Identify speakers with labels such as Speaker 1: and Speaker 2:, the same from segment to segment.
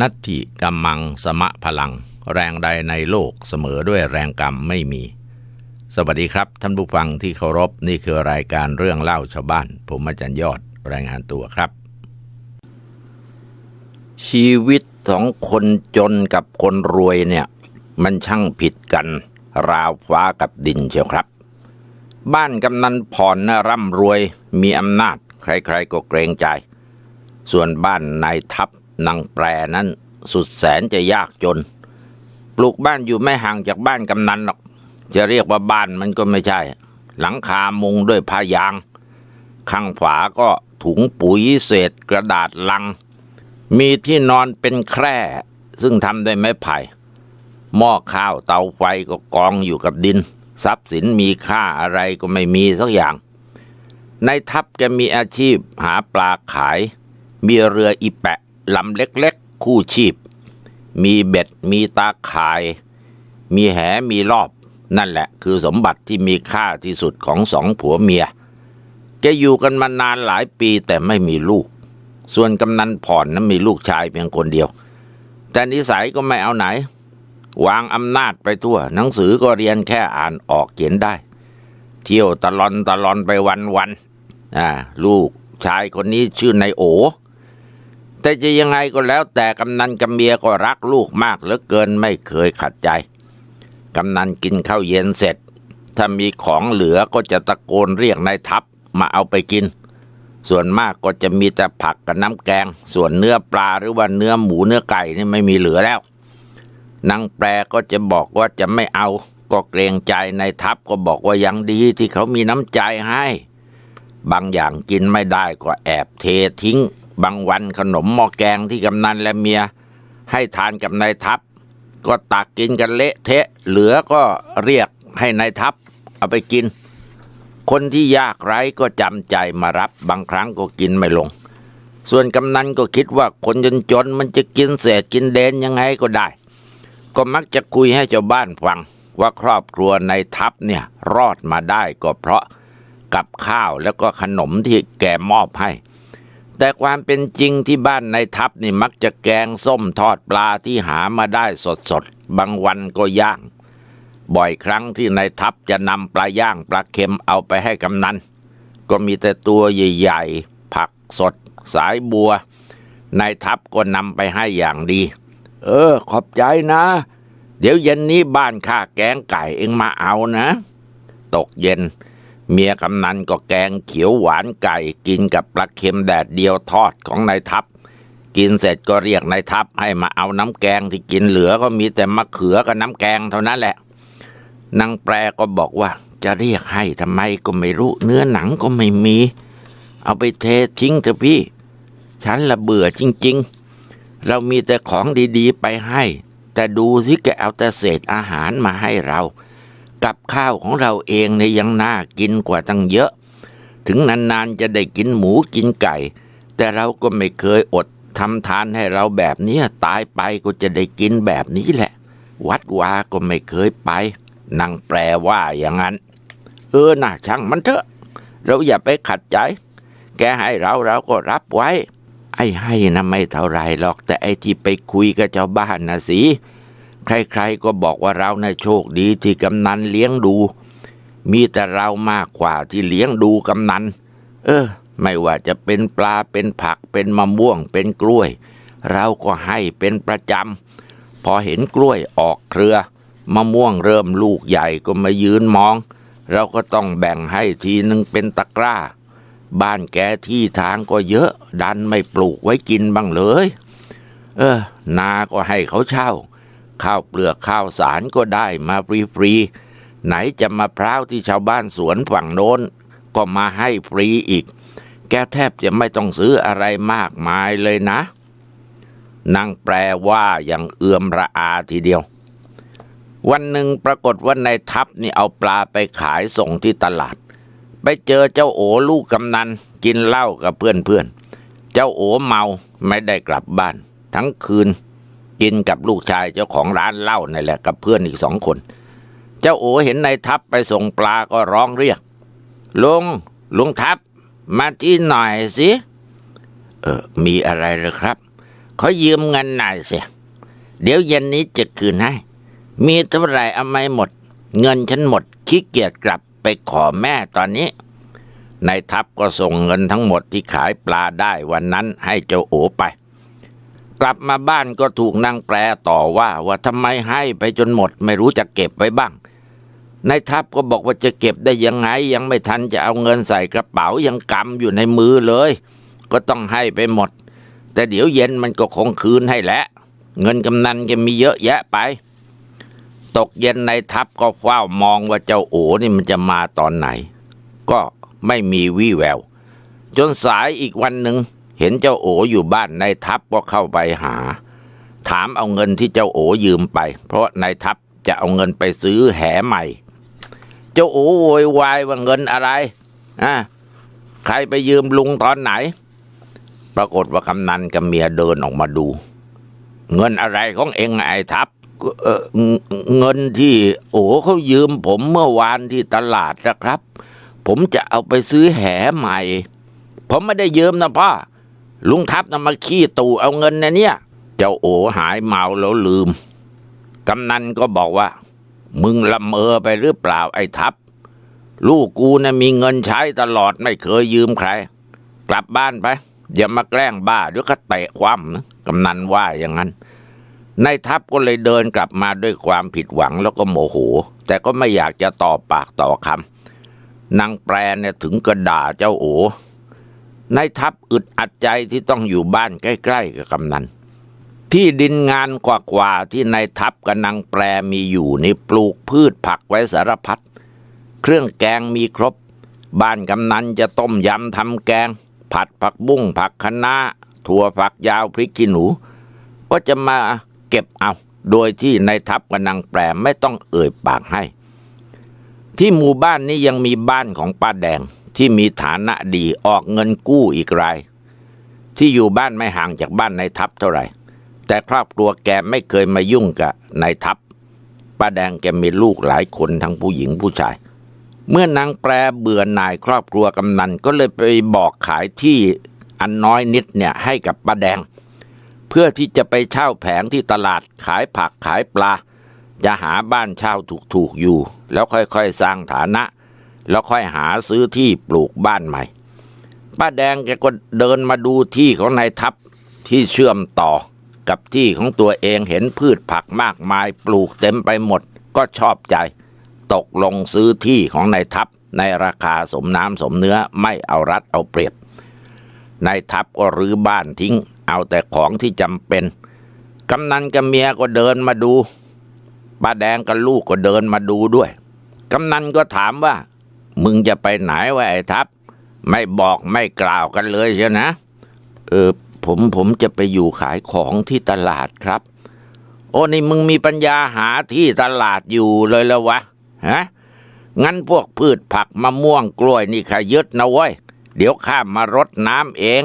Speaker 1: นัตถิกัมมังสมะพลัง แรงใดในโลกเสมอด้วยแรงกรรมไม่มี สวัสดีครับ ท่านผู้ฟังที่เคารพนี่คือรายการเรื่องเล่าชาวบ้าน ผมอาจารย์ยอดรายงานตัวครับ ชีวิตของคนจนกับคนรวยเนี่ย มันช่างผิดกัน ราวฟ้ากับดินเชียวครับ บ้านกำนันผ่อนนะร่ำรวยมีอำนาจ ใครๆก็เกรงใจ ส่วนบ้านนายทัพ นางแปรนั้นสุดแสนจะยากจน ปลูกบ้านอยู่ไม่ห่างจากบ้านกำนันหรอก จะเรียกว่าบ้านมันก็ไม่ใช่ หลังคามุงด้วยผ้ายาง ข้างฝาก็ถุงปุ๋ยเศษกระดาษลัง มีที่นอนเป็นแคร่ ซึ่งทำด้วยไม้ไผ่ หม้อข้าวเตาไฟก็กองอยู่กับดิน ทรัพย์สินมีค่าอะไรก็ไม่มีสักอย่าง ในทัพแกมีอาชีพหาปลาขาย มีเรืออีแปะ ลำเล็กๆ คู่ชีพ มีเบ็ด มีตาข่าย มีแหมีรอบ นั่นแหละ คือสมบัติที่มีค่าที่สุดของสองผัวเมีย แกอยู่กันมานานหลายปีแต่ไม่มีลูก ส่วนกำนันผ่อนนั้นมีลูกชายเพียงคนเดียว แต่นิสัยก็ไม่เอาไหน วางอำนาจไปทั่ว หนังสือก็เรียนแค่อ่านออกเขียนได้ เที่ยวตะลอนตะลอนไปวันวันอ่าลูกชายคนนี้ชื่อนายโอ แต่จะยังไงก็แล้วแต่กำนันกับเมียก็รักลูกมากเหลือเกินไม่เคยขัดใจ กำนันกินข้าวเย็นเสร็จ ถ้ามีของเหลือก็จะตะโกนเรียกนายทัพมาเอาไปกิน ส่วนมากก็จะมีแต่ผักกับน้ำแกง ส่วนเนื้อปลาหรือว่าเนื้อหมูเนื้อไก่นี่ไม่มีเหลือแล้วนางแปรก็จะบอกว่าจะไม่เอา ก็เกรงใจนายทัพก็บอกว่ายังดีที่เขามีน้ำใจให้ บางอย่างกินไม่ได้ก็แอบเททิ้ง บางวันขนมหม้อแกงที่กำนันและเมีย ให้ทานกับนายทัพ ก็ตักกินกันเละเทะ เหลือก็เรียกให้นายทัพ เอาไปกิน คนที่ยากไร้ก็จำใจมารับบางครั้งก็กินไม่ลง ส่วนกำนันก็คิดว่าคนจนจนๆมันจะกินเศษกินเดนยังไงก็ได้ ก็มักจะคุยให้เจ้าบ้านฟังว่าครอบครัวในทัพเนี่ยรอดมาได้ก็เพราะกับข้าวแล้วก็ขนมที่แกมอบให้ แต่ความเป็นจริงที่บ้านในทัพนี่มักจะแกงส้มทอดปลาที่หามาได้สดๆบางวันก็ย่าง บ่อยครั้งที่ในทัพจะนำปลาย่างปลาเค็มเอาไปให้กำนันก็มีแต่ตัวใหญ่ๆ ผักสด สายบัวนายทัพก็นำไปให้อย่างดี เออ ขอบใจนะ เดี๋ยวเย็นนี้บ้านข้าแกงไก่เองมาเอานะ ตกเย็น เมียกำนันก็แกงเขียวหวานไก่กินกับปลาเค็มแดดเดียวทอดของนายทัพ กินเสร็จก็เรียกนายทัพให้มาเอาน้ำแกงที่กินเหลือก็มีแต่มะเขือกับน้ำแกงเท่านั้นแหละนางแปรก็บอกว่า จะเรียกให้ทำไมก็ไม่รู้ เนื้อหนังก็ไม่มี เอาไปเททิ้งเถอะพี่ ฉันละเบื่อจริง ๆ เรามีแต่ของดีๆไปให้ แต่ดูสิแกเอาแต่เศษอาหารมาให้เรา กับข้าวของเราเองเนี่ยยังน่ากินกว่าตั้งเยอะ ถึงนานๆจะได้กินหมูกินไก่ แต่เราก็ไม่เคยอดทำทานให้เราแบบนี้ตายไปก็จะได้กินแบบนี้แหละ วัดวาก็ไม่เคยไปนางแปลว่าอย่างนั้น เออน่าช่างมันเถอะ เราอย่าไปขัดใจ แกให้เราเราก็รับไว้ ไอ้ให้นะไม่เท่าไรหรอกแต่ไอ้ที่ไปคุยกับเจ้าบ้านนะสิ ใครๆก็บอกว่าเรานะ่ะโชคดีที่กำนันเลี้ยงดู มีแต่เรามากกว่าที่เลี้ยงดูกำนัน เออ ไม่ว่าจะเป็นปลาเป็นผักเป็นมะม่วงเป็นกล้วย เราก็ให้เป็นประจำ พอเห็นกล้วยออกเครือ มะม่วงเริ่มลูกใหญ่ก็มายืนมอง เราก็ต้องแบ่งให้ทีนึงเป็นตะกร้า บ้านแกที่ทางก็เยอะ ดันไม่ปลูกไว้กินบ้างเลย เออ นาก็ให้เขาเช่า ข้าวเปลือกข้าวสารก็ได้มาฟรีๆไหนจะมะพร้าวที่ชาวบ้านสวนฝั่งโน้น ก็มาให้ฟรีอีก แกแทบจะไม่ต้องซื้ออะไรมากมายเลยนะนางแปลว่าอย่างเอื่อมระอาทีเดียว วันหนึ่งปรากฏว่านายทัพนี่เอาปลาไปขายส่งที่ตลาด ไปเจอเจ้าโอลูกกำนันกินเหล้ากับเพื่อนๆเจ้าโอเมาไม่ได้กลับบ้าน ทั้งคืน กินกับลูกชายเจ้าของร้านเหล้านั่แหละกับเพื่อนอีกสองคน เจ้าโอเห็นนายทัพไปส่งปลาก็ร้องเรียกลุงลุงทัพ มาที่หน่อยสิ เออ มีอะไรหรือครับ ขอยืมเงินหน่อยสิเดี๋ยวเย็นนี้จะคืนให้ มีเท่าไหร่เอาไม่หมด เงินฉันหมดขี้เกียจกลับไปขอแม่ตอนนี้นายทัพก็ส่งเงินทั้งหมดที่ขายปลาได้วันนั้นให้เจ้าโอไป กลับมาบ้านก็ถูกนางแปรต่อว่าว่าทำไมให้ไปจนหมด ไม่รู้จะเก็บไว้บ้างนายทัพก็บอกว่าจะเก็บได้ยังไง ยังไม่ทันจะเอาเงินใส่กระเป๋ายังกำอยู่ในมือเลย ก็ต้องให้ไปหมด แต่เดี๋ยวเย็นมันก็คงคืนให้แหละ เงินกำนันจะมีเยอะแยะไป ตกเย็นนายทัพก็เฝ้ามองว่าเจ้าโอนี่มันจะมาตอนไหน ก็ไม่มีวี่แวว จนสายอีกวันหนึ่ง เห็นเจ้าโออยู่บ้านนายทัพก็เข้าไปหา ถามเอาเงินที่เจ้าโอยืมไป เพราะนายทัพจะเอาเงินไปซื้อแหใหม่ เจ้าโอโวยวายว่าเงินอะไรอะใครไปยืมลุงตอนไหน ปรากฏว่ากำนันกับเมียเดินออกมาดู เงินอะไรของเองไอ้ทัพเเงินที่ โอ้เขายืมผมเมื่อวานที่ตลาดนะครับ ผมจะเอาไปซื้อแหใหม่ ผมไม่ได้ยืมนะพ่อ ลุงทัพนะมาขี้ตู่เอาเงินนะเนี่ย เจ้าโอหายเมาแล้วลืม กำนันก็บอกว่า มึงละเมอไปหรือเปล่าไอ้ทัพลูกกูนะมีเงินใช้ตลอดไม่เคยยืมใคร กลับบ้านไป อย่ามาแกล้งบ้าเดี๋ยวก็เตะคว่ำนะกำนันว่าอย่างนั้นนายทัพก็เลยเดินกลับมาด้วยความผิดหวังแล้วก็โมโห แต่ก็ไม่อยากจะต่อปากต่อคำนางแปรเนี่ยถึงกระด่าเจ้าโอ นายทัพอึดอัดใจที่ต้องอยู่บ้านใกล้ๆกับกำนัน ที่ดินงานกว่าๆที่นายทัพกับนางแปรมีอยู่นี่ปลูกพืชผักไว้สารพัด เครื่องแกงมีครบ บ้านกำนันจะต้มยำทำแกง ผัดผักบุ้งผักคะน้าถั่วฝักยาวพริกขี้หนู ก็จะมาเก็บเอา โดยที่นายทัพกับนางแปรไม่ต้องเอ่ยปากให้ ที่หมู่บ้านนี้ยังมีบ้านของป้าแดง ที่มีฐานะดีออกเงินกู้อีกราย ที่อยู่บ้านไม่ห่างจากบ้านนายทัพเท่าไหร่ แต่ครอบครัวแกไม่เคยมายุ่งกับนายทัพป้าแดงแกมีลูกหลายคนทั้งผู้หญิงผู้ชาย เมื่อนางแปรเบื่อหน่ายครอบครัวกำนันก็เลยไปบอกขายที่อันน้อยนิดเนี่ยให้กับป้าแดง เพื่อที่จะไปเช่าแผงที่ตลาดขายผักขายปลา จะหาบ้านเช่าถูกๆอยู่ แล้วค่อยๆสร้างฐานะ แล้วค่อยหาซื้อที่ปลูกบ้านใหม่ ป้าแดงแกก็เดินมาดูที่ของนายทัพที่เชื่อมต่อกับที่ของตัวเองเห็นพืชผักมากมายปลูกเต็มไปหมดก็ชอบใจ ตกลงซื้อที่ของนายทัพในราคาสมน้ำสมเนื้อไม่เอารัดเอาเปรียบนายทัพก็รื้อบ้านทิ้ง เอาแต่ของที่จำเป็น กำนันกับเมียก็เดินมาดูป้าแดงกับลูกก็เดินมาดูด้วย กำนันก็ถามว่า มึงจะไปไหนวะไอ้ทัพ ไม่บอกไม่กล่าวกันเลยเชียวนะ เออ ผมผมจะไปอยู่ขายของที่ตลาดครับ โอ้นี่มึงมีปัญญาหาที่ตลาดอยู่เลยแล้ววะฮะงั้นพวกพืชผักมะม่วงกล้วยนี่ขยึดนะเว้ย เดี๋ยวข้ามมารดน้ำเอง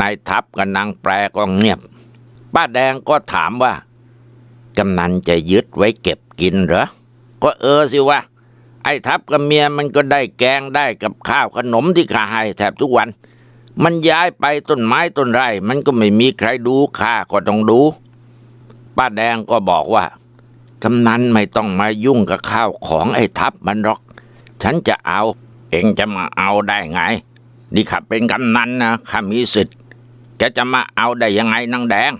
Speaker 1: นายทัพกับนางแปรก็เงียบ ป้าแดงก็ถามว่ากำนันจะยึดไว้เก็บกินเหรอ ก็เออสิวะ ไอ้ทัพกับเมียมันก็ได้แกงได้กับข้าวขนมที่ข้าให้แทบทุกวัน มันย้ายไปต้นไม้ต้นไร่ มันก็ไม่มีใครดูข้าก็ต้องดู ป้าแดงก็บอกว่ากำนันไม่ต้องมายุ่งกับข้าวของไอ้ทัพมันหรอก ฉันจะเอา เองจะมาเอาได้ไง นี่ข้าเป็นกำนันนะข้ามีสิทธิ์แกจะมาเอาได้ยังไงนางแดง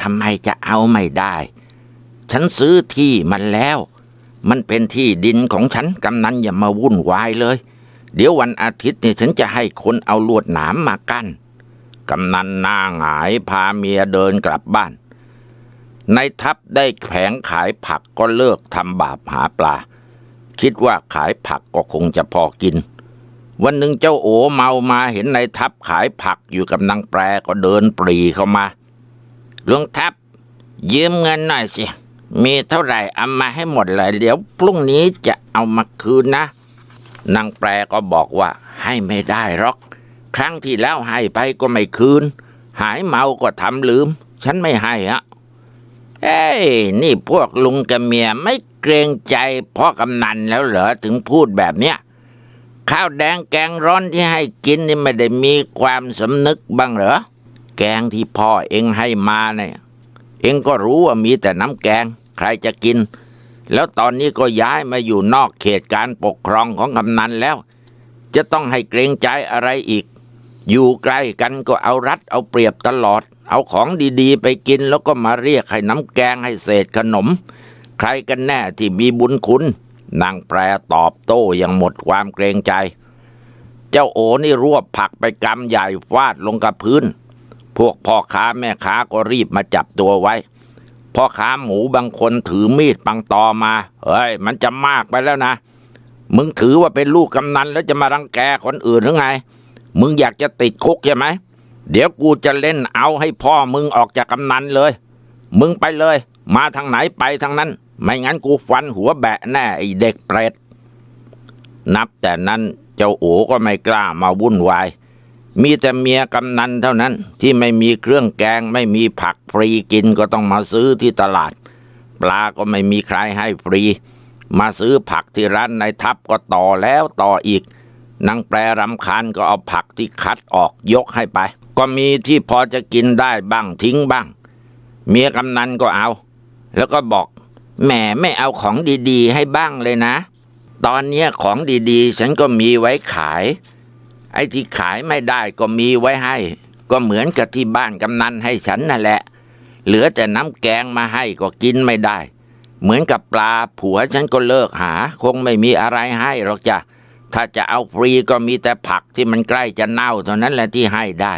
Speaker 1: ทำไมจะเอาไม่ได้ ฉันซื้อที่มันแล้ว มันเป็นที่ดินของฉันกำนันอย่ามาวุ่นวายเลย เดี๋ยววันอาทิตย์นี่ฉันจะให้คนเอาลวดหนามมากั้นกำนันหน้าหงายพาเมียเดินกลับบ้านในทัพได้แผงขายผักก็เลิกทำบาปหาปลา คิดว่าขายผักก็คงจะพอกิน วันหนึ่งเจ้าโอเมามาเห็นในทัพขายผักอยู่กับนางแปรก็เดินปรีเข้ามาหลวงทัพยืมเงินหน่อยสิ มีเท่าไหร่เอามาให้หมดเลย เดี๋ยวพรุ่งนี้จะเอามาคืนนะ นางแปรก็บอกว่าให้ไม่ได้หรอก ครั้งที่แล้วให้ไปก็ไม่คืน หายเมาก็ทำลืม ฉันไม่ให้อะเอ้ยนี่พวกลุงกับเมียไม่เกรงใจพ่อกำนันแล้วเหรอถึงพูดแบบเนี้ยข้าวแดงแกงร้อนที่ให้กินนี่ไม่ได้มีความสำนึกบ้างเหรอ แกงที่พ่อเองให้มาเนี่ย เองก็รู้ว่ามีแต่น้ำแกง ใครจะกิน แล้วตอนนี้ก็ย้ายมาอยู่นอกเขตการปกครองของกำนันแล้ว จะต้องให้เกรงใจอะไรอีก อยู่ใกล้กันก็เอารัดเอาเปรียบตลอด เอาของดีๆ ไปกินแล้วก็มาเรียกให้น้ำแกงให้เศษขนม ใครกันแน่ที่มีบุญคุณนางแปรตอบโต้อย่างหมดความเกรงใจ เจ้าโอนี่รวบผักไปกำใหญ่ฟาดลงกับพื้น พวกพ่อค้าแม่ค้าก็รีบมาจับตัวไว้ พ่อค้าหมูบางคนถือมีดปังตอมา เฮ้ย มันจะมากไปแล้วนะ มึงถือว่าเป็นลูกกำนันแล้วจะมารังแกคนอื่นหรือไง มึงอยากจะติดคุกใช่ไหม เดี๋ยวกูจะเล่นเอาให้พ่อมึงออกจากกำนันเลย มึงไปเลย มาทางไหนไปทางนั้น ไม่งั้นกูฟันหัวแบะแน่ไอเด็กเปรตนับแต่นั้นเจ้าโอก็ไม่กล้ามาวุ่นวาย มีแต่เมียกำนันเท่านั้น ที่ไม่มีเครื่องแกง ไม่มีผักฟรีกินก็ต้องมาซื้อที่ตลาด ปลาก็ไม่มีใครให้ฟรี มาซื้อผักที่ร้านในทับก็ต่อแล้วต่ออีกนางแปรรำคาญก็เอาผักที่คัดออกยกให้ไป ก็มีที่พอจะกินได้บ้างทิ้งบ้าง เมียกำนันก็เอา แล้วก็บอกแหมไม่เอาของดีๆ ให้บ้างเลยนะ ตอนนี้ของดีๆ ฉันก็มีไว้ขาย ไอ้ที่ขายไม่ได้ก็มีไว้ให้ ก็เหมือนกับที่บ้านกำนันให้ฉันนั่นแหละ เหลือแต่น้ำแกงมาให้ก็กินไม่ได้ เหมือนกับปลาผัวฉันก็เลิกหา คงไม่มีอะไรให้หรอกจ้ะถ้าจะเอาฟรีก็มีแต่ผักที่มันใกล้จะเน่าเท่านั้นแหละที่ให้ได้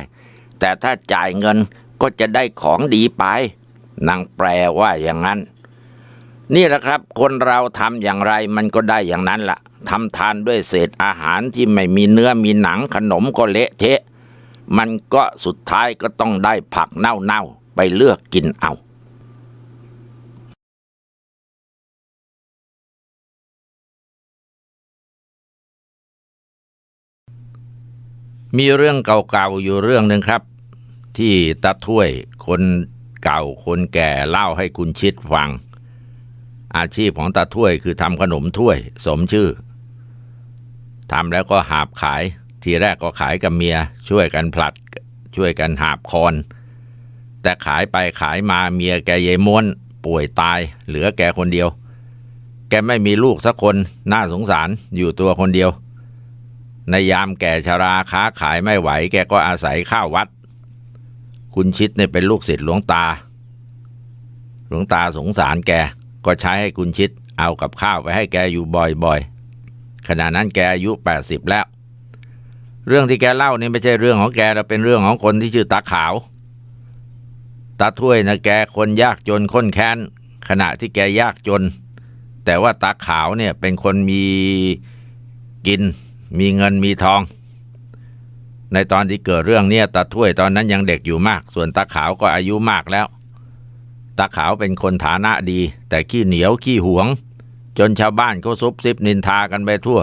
Speaker 1: แต่ถ้าจ่ายเงินก็จะได้ของดีไปนางแปลว่าอย่างนั้น นี่แหละครับ คนเราทำอย่างไรมันก็ได้อย่างนั้นละ่ะทำทานด้วยเศษอาหารที่ไม่มีเนื้อมีหนังขนมก็เละเทะ มันก็สุดท้ายก็ต้องได้ผักเน่าๆไปเลือกกินเอามีเรื่องเก่าๆอยู่เรื่องหนึ่งครับ ที่ตาถ้วยคนเก่าคนแก่เล่าให้คุณชิดฟัง อาชีพของตาถ้วยคือทำขนมถ้วย สมชื่อทำแล้วก็หาบขาย ทีแรกก็ขายกับเมีย ช่วยกันผลัด ช่วยกันหาบคอน แต่ขายไปขายมาเมียแกเยม้วน ป่วยตาย เหลือแกคนเดียว แกไม่มีลูกสักคน น่าสงสารอยู่ตัวคนเดียว ในยามแก่ชราค้าขายไม่ไหว แกก็อาศัยข้าววัด คุณชิดเนี่ยเป็นลูกศิษย์หลวงตา หลวงตาสงสารแก ก็ใช้ให้คุณชิดเอากับข้าวไปให้แกอยู่บ่อยๆ ขณะนั้นแกอายุ 80 แล้ว เรื่องที่แกเล่านี่ไม่ใช่เรื่องของแกแต่เป็นเรื่องของคนที่ชื่อตาขาว ตาถ้วยนะแกคนยากจนค้นแค้น ขณะที่แกยากจน แต่ว่าตาขาวเนี่ยเป็นคนมีกิน มีเงินมีทอง ในตอนที่เกิดเรื่องเนี่ยตาถ้วยตอนนั้นยังเด็กอยู่มาก ส่วนตาขาวก็อายุมากแล้ว ตาขาวเป็นคนฐานะดี แต่ขี้เหนียวขี้หวง จนชาวบ้านเขาซุบซิบนินทากันไปทั่ว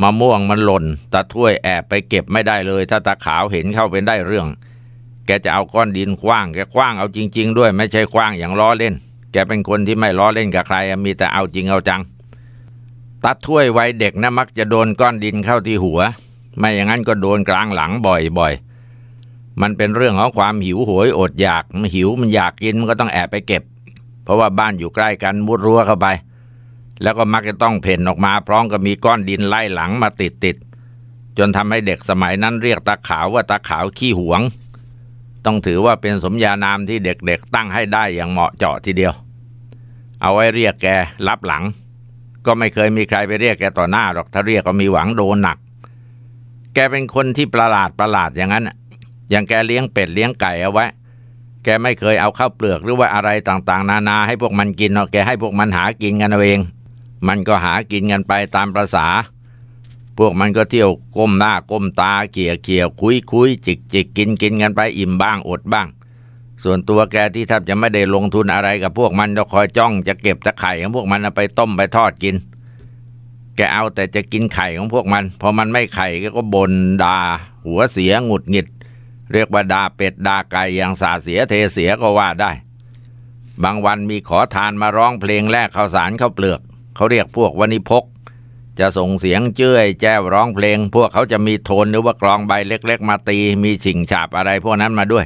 Speaker 1: มะม่วงมันหล่นตาถ้วยแอบไปเก็บไม่ได้เลย ถ้าตาขาวเห็นเข้าเป็นได้เรื่อง แกจะเอาก้อนดินคว้างแกคว้างเอาจริง ๆ ด้วย ไม่ใช่คว้างอย่างล้อเล่น แกเป็นคนที่ไม่ล้อเล่นกับใคร มีแต่เอาจริงเอาจังตาถ้วยวัยเด็กนะมักจะโดนก้อนดินเข้าที่หัว ไม่อย่างนั้นก็โดนกลางหลังบ่อยๆ มันเป็นเรื่องของความหิวโหยอดอยากมันหิวมันอยากกินมันก็ต้องแอบไปเก็บ เพราะว่าบ้านอยู่ใกล้กันมุดรั้วเข้าไป แล้วก็มักจะต้องเพ่นออกมา พร้อมกับมีก้อนดินไล่หลังมาติดติดจนทำให้เด็กสมัยนั้นเรียกตาขาวว่าตาขาวขี้หวง ต้องถือว่าเป็นสมญานามที่เด็กๆ ตั้งให้ได้อย่างเหมาะเจาะทีเดียว เอาไว้เรียกแกรับหลัง ก็ไม่เคยมีใครไปเรียกแกต่อหน้าหรอกถ้าเรียกก็มีหวังโดนหนัก แกเป็นคนที่ประหลาดประหลาดอย่างนั้นะ อย่างแกเลี้ยงเป็ดเลี้ยงไก่เอาไว้ แกไม่เคยเอาข้าวเปลือกหรือว่าอะไรต่างๆ นานาให้พวกมันกินหรอกแกให้พวกมันหากินกันเอาเอง มันก็หากินกันไปตามประษา พวกมันก็เที่ยวก้มหน้าก้มตาเกี่ยเกี่ยคุยคุยจิกจิกกินกินกันไปอิ่มบ้างอดบ้าง ส่วนตัวแกที่แทบจะไม่ได้ลงทุนอะไรกับพวกมันก็คอยจ้องจะเก็บตะไข่ของพวกมันเอาไปต้มไปทอดกินแกเอาแต่จะกินไข่ของพวกมัน พอมันไม่ไข่ก็ก็บนดาหัวเสียหงุดหงิด เรียกว่าดาเป็ดดาไก่อย่างสาเสียเทเสียก็ว่าได้ บางวันมีขอทานมาร้องเพลงแลกข้าวสารข้าวเปลือก เขาเรียกพวกวณิพก จะส่งเสียงเจ้ยแจ้วร้องเพลง พวกเขาจะมีโทนหรือว่ากลองใบเล็ก ๆ มาตี มีฉิงฉาบอะไรพวกนั้นมาด้วย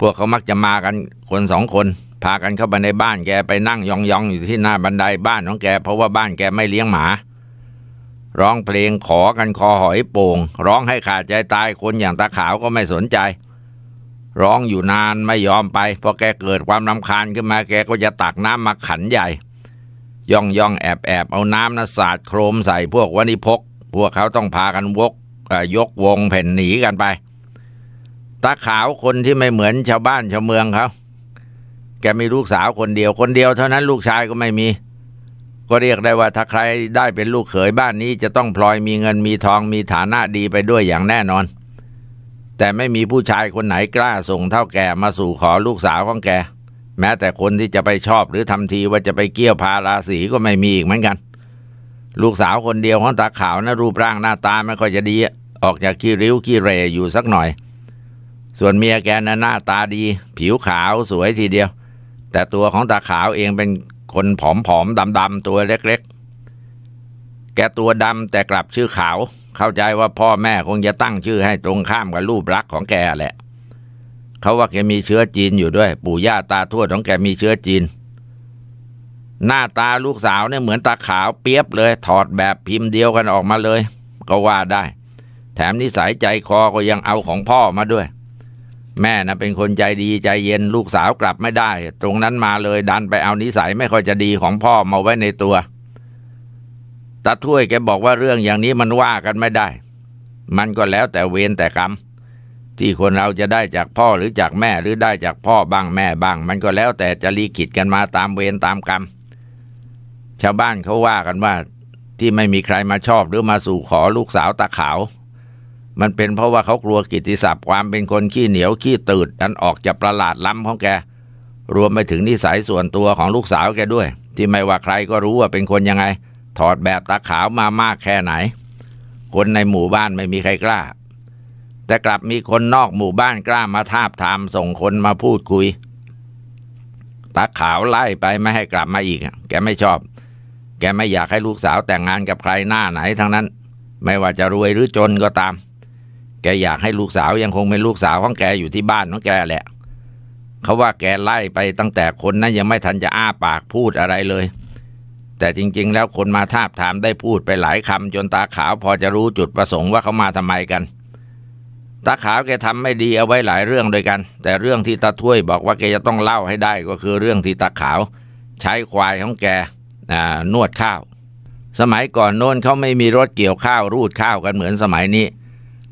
Speaker 1: พวกเขามักจะมากันคนสองคน พากันเข้าไปในบ้านแกไปนั่งยองๆอยู่ที่หน้าบันไดบ้านของแกเพราะว่าบ้านแกไม่เลี้ยงหมา ร้องเพลงขอกันคอหอยโป่ง ร้องให้ขาดใจตายคนอย่างตาขาวก็ไม่สนใจ ร้องอยู่นานไม่ยอมไปพอแกเกิดความรำคาญขึ้นมาแกก็จะตักน้ำมาขันใหญ่ ย่องย่องแอบแอบเอาน้ำนะสาดโครมใส่พวกวันิพก พวกเขาต้องพากันวกยกวงแผ่นหนีกันไปตาขาวคนที่ไม่เหมือนชาวบ้านชาวเมืองเขาแกมีลูกสาวคนเดียวคนเดียวเท่านั้นลูกชายก็ไม่มี ก็เรียกได้ว่าถ้าใครได้เป็นลูกเขยบ้านนี้จะต้องพลอยมีเงินมีทองมีฐานะดีไปด้วยอย่างแน่นอน แต่ไม่มีผู้ชายคนไหนกล้าส่งเท่าแก่มาสู่ขอลูกสาวของแก แม้แต่คนที่จะไปชอบหรือทำทีว่าจะไปเกี่ยวพาราสีก็ไม่มีอีกเหมือนกัน ลูกสาวคนเดียวของตาขาวนะรูปร่างหน้าตาไม่ค่อยจะดี ออกจากขี้ริ้วขี้เรอยู่สักหน่อย ส่วนเมียแกนะหน้าตาดี ผิวขาวสวยทีเดียว แต่ตัวของตาขาวเองเป็น คนผอมๆดำๆตัวเล็กๆ แกตัวดำแต่กลับชื่อขาว เข้าใจว่าพ่อแม่คงจะตั้งชื่อให้ตรงข้ามกับรูปลักษณ์ของแกแหละ เขาว่าแกมีเชื้อจีนอยู่ด้วย ปู่ย่าตาทวดของแกมีเชื้อจีน หน้าตาลูกสาวเนี่ยเหมือนตาขาวเปียบเลย ถอดแบบพิมพ์เดียวกันออกมาเลย ก็ว่าได้ แถมนิสัยใจคอก็ยังเอาของพ่อมาด้วย แม่นะเป็นคนใจดีใจเย็นลูกสาวกลับไม่ได้ ตรงนั้นมาเลยดันไปเอานิสัยไม่ค่อยจะดีของพ่อมาไว้ในตัวตาถ้วยแกบอกว่าเรื่องอย่างนี้มันว่ากันไม่ได้ มันก็แล้วแต่เวรแต่กรรมที่คนเราจะได้จากพ่อหรือจากแม่หรือได้จากพ่อบ้างแม่บ้าง มันก็แล้วแต่จะลีกิจกันมาตามเวรตามกรรม ชาวบ้านเขาว่ากันว่าที่ไม่มีใครมาชอบหรือมาสู่ขอลูกสาวตาขาว มันเป็นเพราะว่าเขากลัวกิติศัพท์ความเป็นคนขี้เหนียวขี้ตืดอันออกจะประหลาดล้ำของแก รวมไปถึงนิสัยส่วนตัวของลูกสาวแกด้วย ที่ไม่ว่าใครก็รู้ว่าเป็นคนยังไง ถอดแบบตาขาวมามากแค่ไหน คนในหมู่บ้านไม่มีใครกล้า แต่กลับมีคนนอกหมู่บ้านกล้ามาทาบทามส่งคนมาพูดคุยตาขาวไล่ไปไม่ให้กลับมาอีก แกไม่ชอบ แกไม่อยากให้ลูกสาวแต่งงานกับใครหน้าไหนทั้งนั้น ไม่ว่าจะรวยหรือจนก็ตาม แกอยากให้ลูกสาวยังคงเป็นลูกสาวของแกอยู่ที่บ้านของแกแหละ เขาว่าแกไล่ไปตั้งแต่คนนั้นยังไม่ทันจะอ้าปากพูดอะไรเลย แต่จริง ๆ แล้วคนมาทาบทามได้พูดไปหลายคำจนตาขาวพอจะรู้จุดประสงค์ว่าเขามาทำไมกัน ตาขาวแกทำไม่ดีเอาไว้หลายเรื่องด้วยกัน แต่เรื่องที่ตาถ้วยบอกว่าแกจะต้องเล่าให้ได้ก็คือเรื่องที่ตาขาว ใช้ควายของแกนวดข้าว สมัยก่อนโน้นเขาไม่มีรถเกี่ยวข้าวรูดข้าวกันเหมือนสมัยนี้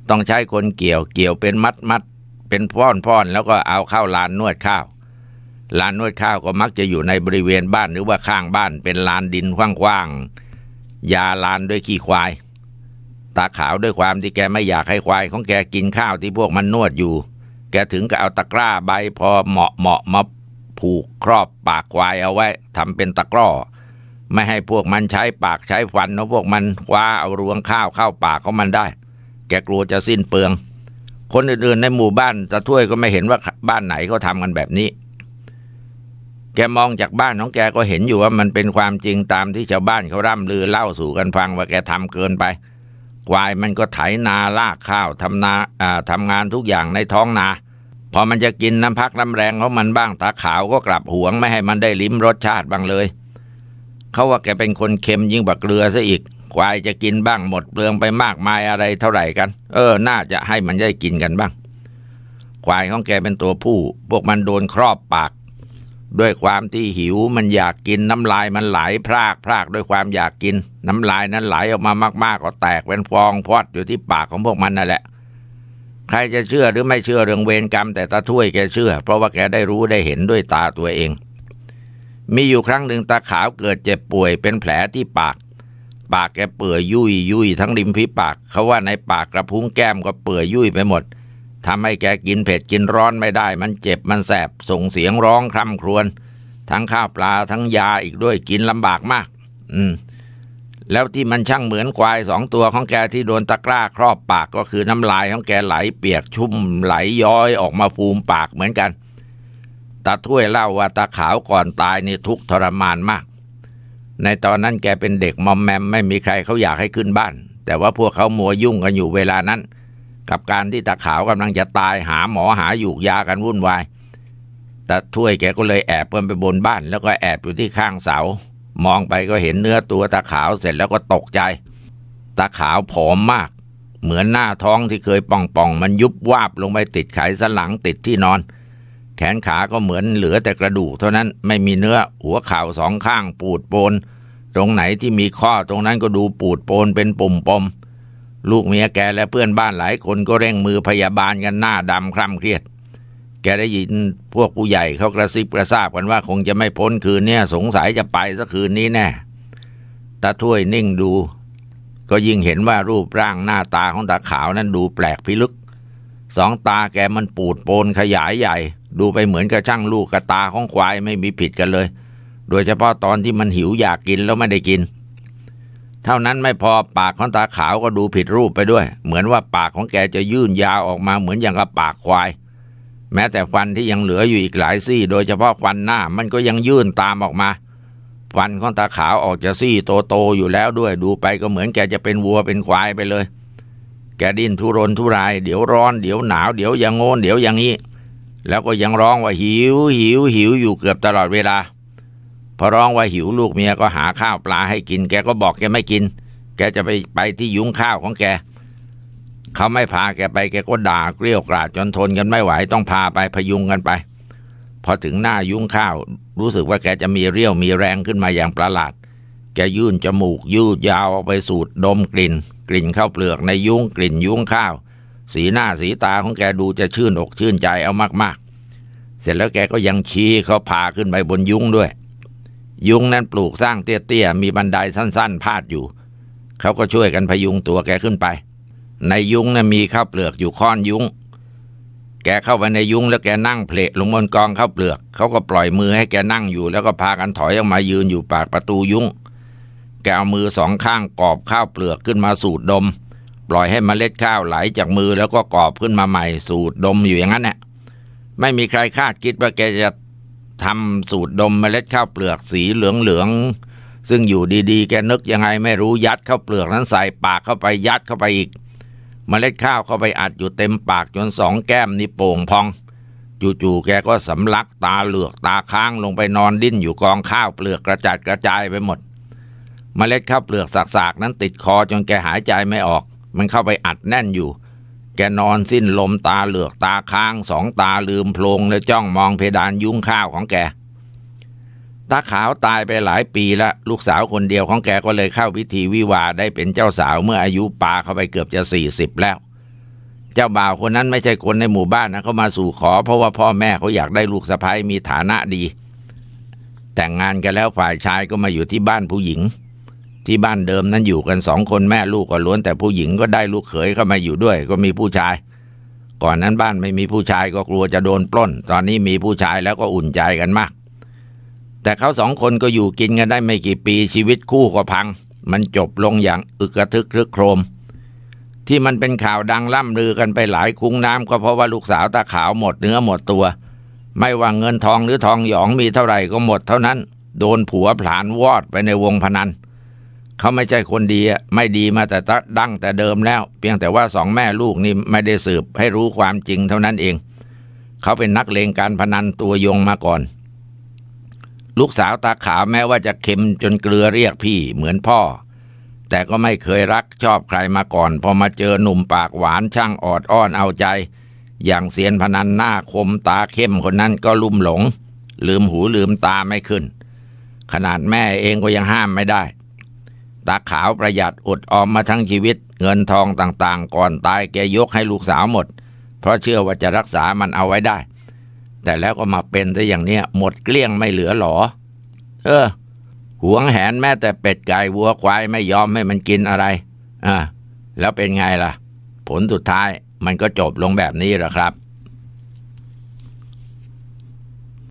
Speaker 1: ต้องใช้คนเกี่ยวเกี่ยวเป็นมัดมัดเป็นพ่อนพ่อนแล้วก็เอาเข้าลานนวดข้าวลานนวดข้าวก็มักจะอยู่ในบริเวณบ้านหรือว่าข้างบ้านเป็นลานดินกว้างๆยาลานด้วยขี้ควาย ตาขาวด้วยความที่แกไม่อยากให้ควายของแกกินข้าวที่พวกมันนวดอยู่ แกถึงกับเอาตะกร้าใบพอเหมาะเหมาะมาผูกครอบปากควายเอาไว้ทำเป็นตะกร้อ ไม่ให้พวกมันใช้ปากใช้ฟันเพราะพวกมันคว้าเอารวงข้าวเข้าปากของมันได้ แกกลัวจะสิ้นเปลือง คนอื่นๆในหมู่บ้านตะถ้วยก็ไม่เห็นว่าบ้านไหนเขาทำกันแบบนี้ แกมองจากบ้านของแกก็เห็นอยู่ว่ามันเป็นความจริงตามที่ชาวบ้านเขาร่ำลือเล่าสู่กันฟังว่าแกทำเกินไปควายมันก็ไถนาลากข้าวทำนาอ่าทำงานทุกอย่างในท้องนา พอมันจะกินน้ำพักน้ำแรงของมันบ้างตาขาวก็กลับหวงไม่ให้มันได้ลิ้มรสชาติบ้างเลย เขาว่าแกเป็นคนเค็มยิ่งกว่าเกลือซะอีก ควายจะกินบ้างหมดเปลืองไปมากมายอะไรเท่าไหร่กัน เออ น่าจะให้มันได้กินกันบ้าง ควายของแกเป็นตัวผู้ พวกมันโดนครอบปาก ด้วยความที่หิวมันอยากกินน้ำลายมันไหลพรากพรากด้วยความอยากกิน น้ำลายนั้นไหลออกมามากๆก็แตกเป็นฟองพอดอยู่ที่ปากของพวกมันนั่นแหละ ใครจะเชื่อหรือไม่เชื่อเรื่องเวรกรรม แต่ตาถ้วยแกเชื่อ เพราะว่าแกได้รู้ได้เห็นด้วยตาตัวเองมีอยู่ครั้งหนึ่งตาขาวเกิดเจ็บป่วยเป็นแผลที่ปาก ปากแกเปื่อยยุ่ยยุ่ยทั้งริมฝีปากเขาว่าในปากกระพุ้งแก้มก็เปื่อยยุ่ยไปหมดทำให้แกกินเผ็ดกินร้อนไม่ได้ มันเจ็บมันแสบส่งเสียงร้องคร่ำครวญทั้งข้าวปลาทั้งยาอีกด้วยกินลำบากมาก อืม แล้วที่มันช่างเหมือนควายสองตัวของแกที่โดนตะกร้าครอบปากก็คือน้ำลายของแกไหลเปียกชุ่มไหลย้อยออกมาฟูมปากเหมือนกันตาถ้วยเล่าว่าตาขาวก่อนตายนี่ทุกทรมานมาก ในตอนนั้นแกเป็นเด็กมอมแมมไม่มีใครเขาอยากให้ขึ้นบ้าน แต่ว่าพวกเขามัวยุ่งกันอยู่เวลานั้น กับการที่ตาขาวกำลังจะตายหาหมอหาหยูกยากันวุ่นวายแต่ถ้วยแกก็เลยแอบกันไปบนบ้าน แล้วก็แอบอยู่ที่ข้างเสา มองไปก็เห็นเนื้อตัวตาขาวเสร็จแล้วก็ตกใจ ตาขาวผอมมาก เหมือนหน้าท้องที่เคยป่องๆมันยุบวาบลงไปติดไขสันหลังติดที่นอน แขนขาก็เหมือนเหลือแต่กระดูกเท่านั้นไม่มีเนื้อหัวเข่าสองข้างปูดโปน ตรงไหนที่มีข้อตรงนั้นก็ดูปูดโปนเป็นปุ่มปม ลูกเมียแกและเพื่อนบ้านหลายคนก็เร่งมือพยาบาลกันหน้าดำคร่ำเครียด แกได้ยินพวกผู้ใหญ่เขากระซิบกระซาบกันว่าคงจะไม่พ้นคืนเนี้ยสงสัยจะไปสักคืนนี้แน่ตาถ้วยนิ่งดู ก็ยิ่งเห็นว่ารูปร่างหน้าตาของตาขาวนั้นดูแปลกพิลึกสองตาแกมันปูดโปนขยายใหญ่ ดูไปเหมือนกับช่างลูกกับตาของควายไม่มีผิดกันเลย โดยเฉพาะตอนที่มันหิวอยากกินแล้วไม่ได้กิน เท่านั้นไม่พอปากของตาขาวก็ดูผิดรูปไปด้วย เหมือนว่าปากของแกจะยื่นยาวออกมาเหมือนอย่างกับปากควาย แม้แต่ฟันที่ยังเหลืออยู่อีกหลายซี่ โดยเฉพาะฟันหน้ามันก็ยังยื่นตามออกมา ฟันของตาขาวออกจะซี่โตๆอยู่แล้วด้วยดูไปก็เหมือนแกจะเป็นวัวเป็นควายไปเลย แกดิ้นทุรนทุราย เดี๋ยวร้อน เดี๋ยวหนาว เดี๋ยวอย่างโงนเดี๋ยวอย่างนี้ แล้วก็ยังร้องว่าหิวหิวหิวอยู่เกือบตลอดเวลา พอร้องว่าหิวลูกเมียก็หาข้าวปลาให้กิน แกก็บอกแกไม่กิน แกจะไปไปที่ยุ้งข้าวของแก เขาไม่พาแกไปแกก็ด่าเกลี้ยวกราดจนทนกันไม่ไหวต้องพาไปพยุงกันไป พอถึงหน้ายุ้งข้าว รู้สึกว่าแกจะมีเรี่ยวมีแรงขึ้นมาอย่างประหลาด แกยื่นจมูกยืดยาวออกไปสูดดมกลิ่น กลิ่นข้าวเปลือกในยุ้งกลิ่นยุ้งข้าว สีหน้าสีตาของแกดูจะชื่นอกชื่นใจเอามากๆ เสร็จแล้วแกก็ยังชี้เขาพาขึ้นไปบนยุ้งด้วย ยุ้งนั้นปลูกสร้างเตี้ยๆ มีบันไดสั้นๆ พาดอยู่ เขาก็ช่วยกันพยุงตัวแกขึ้นไป ในยุ้งนั้นมีข้าวเปลือกอยู่ค้อนยุ้ง แกเข้าไปในยุ้งแล้วแกนั่งเพลลงบนกองข้าวเปลือก เขาก็ปล่อยมือให้แกนั่งอยู่ แล้วก็พากันถอยออกมายืนอยู่ปากประตูยุ้ง แกเอามือสองข้างกอบข้าวเปลือกขึ้นมาสูดดม ปล่อยให้มเมล็ดข้าวไหลจากมือแล้วก็กอบขึ้นมาใหม่สูดดมอยู่อย่างนั้นแหละไม่มีใครคาดคิดว่าแกจะทำสูตรดมเมล็ดข้าวเปลือกสีเหลืองๆซึ่งอยู่ดีๆ แกนึกยังไงไม่รู้ยัดข้าวเปลือกนั้นใส่ปากเข้าไปยัดเข้าไปอีกเมล็ดข้าวเข้าไปอัดอยู่เต็มปากจนสองแก้มนี่โป่งพอง จู่ๆแกก็สำลักตาเหลือกตาค้างลงไปนอนดิ้นอยู่กองข้าวเปลือกกระจัดกระจายไปหมดเมล็ดข้าวเปลือกสากๆนั้นติดคอจนแกหายใจไม่ออก มันเข้าไปอัดแน่นอยู่ แกนอนสิ้นลมตาเหลือกตาค้างสองตาลืมโพลงแล้วจ้องมองเพดานยุ้งข้าวของแก ตาขาวตายไปหลายปีแล้วลูกสาวคนเดียวของแกก็เลยเข้าพิธีวิวาได้เป็นเจ้าสาวเมื่ออายุปาเข้าไปเกือบจะสี่สิบแล้ว เจ้าบ่าวคนนั้นไม่ใช่คนในหมู่บ้านนะเขามาสู่ขอ เพราะว่าพ่อแม่เขาอยากได้ลูกสะใภ้มีฐานะดี แต่งงานกันแล้วฝ่ายชายก็มาอยู่ที่บ้านผู้หญิง ที่บ้านเดิมนั้นอยู่กันสองคนแม่ลูกก็ล้วนแต่ผู้หญิงก็ได้ลูกเขยเข้ามาอยู่ด้วย ก็มีผู้ชาย ก่อนนั้นบ้านไม่มีผู้ชายก็กลัวจะโดนปล้น ตอนนี้มีผู้ชายแล้วก็อุ่นใจกันมาก แต่เขาสองคนก็อยู่กินกันได้ไม่กี่ปีชีวิตคู่ก็พัง มันจบลงอย่างอึกระทึกครึกโครม ที่มันเป็นข่าวดังล่ำลือกันไปหลายคุ้งน้ำก็เพราะว่าลูกสาวตาขาวหมดเนื้อหมดตัว ไม่ว่าเงินทองหรือทองหยองมีเท่าไหร่ก็หมดเท่านั้น โดนผัวผลาญวอดไปในวงพนัน เขาไม่ใช่คนดีอะไม่ดีมาแต่ดั้งแต่เดิมแล้ว เพียงแต่ว่าสองแม่ลูกนี่ไม่ได้สืบให้รู้ความจริงเท่านั้นเอง เขาเป็นนักเลงการพนันตัวยงมาก่อน ลูกสาวตาขาวแม้ว่าจะเค็มจนเกลือเรียกพี่เหมือนพ่อ แต่ก็ไม่เคยรักชอบใครมาก่อน พอมาเจอหนุ่มปากหวานช่างออดอ้อนเอาใจ อย่างเสียนพนันหน้าคมตาเข้มคนนั้นก็ลุ่มหลง ลืมหูลืมตาไม่ขึ้น ขนาดแม่เองก็ยังห้ามไม่ได้ ตาขาวประหยัดอดออมมาทั้งชีวิต เงินทองต่างๆ ก่อนตายแกยกให้ลูกสาวหมด เพราะเชื่อว่าจะรักษามันเอาไว้ได้ แต่แล้วก็มาเป็นซะอย่างเนี้ยหมดเกลี้ยงไม่เหลือหรอ เออหวงแหนแม้แต่เป็ดไก่วัวควายไม่ยอมให้มันกินอะไร อ่าแล้วเป็นไงล่ะ ผลสุดท้ายมันก็จบลงแบบนี้แหละครับ